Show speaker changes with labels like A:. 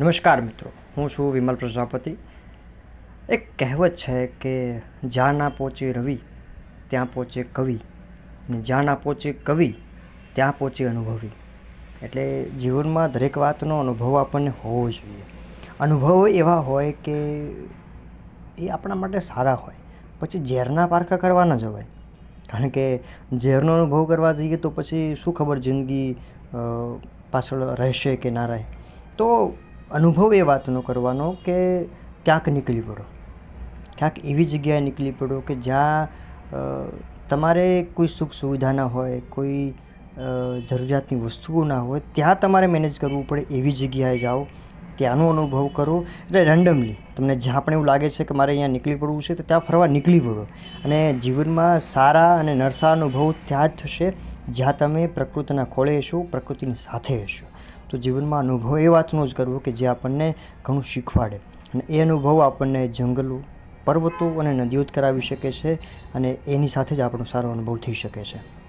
A: નમસ્કાર મિત્રો, હું છું વિમલ પ્રજાપતિ. એક કહેવત છે કે જ્યાં ના પહોંચે રવિ, ત્યાં પહોંચે કવિ. અને જ્યાં ના પહોંચે કવિ, ત્યાં પહોંચે અનુભવી. એટલે જીવનમાં દરેક વાતનો અનુભવ આપણને હોવો જોઈએ. અનુભવ એવા હોય કે એ આપણા માટે સારા હોય. પછી ઝેરના પારખા કરવા ન જવાય. કારણ કે ઝેરનો અનુભવ કરવા જઈએ તો પછી શું ખબર જિંદગી પાછળ રહેશે કે ના રહે. તો અનુભવ એ વાતનો કરવાનો કે ક્યાંક નીકળી પડો. ક્યાંક એવી જગ્યાએ નીકળી પડો કે જ્યાં તમારે કોઈ સુખ સુવિધા ના હોય, કોઈ જરૂરિયાતની વસ્તુઓ ના હોય, ત્યાં તમારે મેનેજ કરવું પડે એવી જગ્યાએ જાઓ. ત્યાંનો અનુભવ કરો એટલે રેન્ડમલી તમને જ્યાં પણ એવું લાગે છે કે મારે અહીંયા નીકળી પડવું છે, તો ત્યાં ફરવા નીકળી પડો. અને જીવનમાં સારા અને નરસા અનુભવ ત્યાં જ થશે, જ્યાં તમે પ્રકૃતિના ખોળે હશો, પ્રકૃતિની સાથે હશો. તો જીવનમાં અનુભવ એ વાતનો જ કરવો કે જે આપણને ઘણું શીખવાડે. અને એ અનુભવ આપણને જંગલો, પર્વતો અને નદીઓ જ કરાવી શકે છે અને એની સાથે જ આપણો સારો અનુભવ થઈ શકે છે.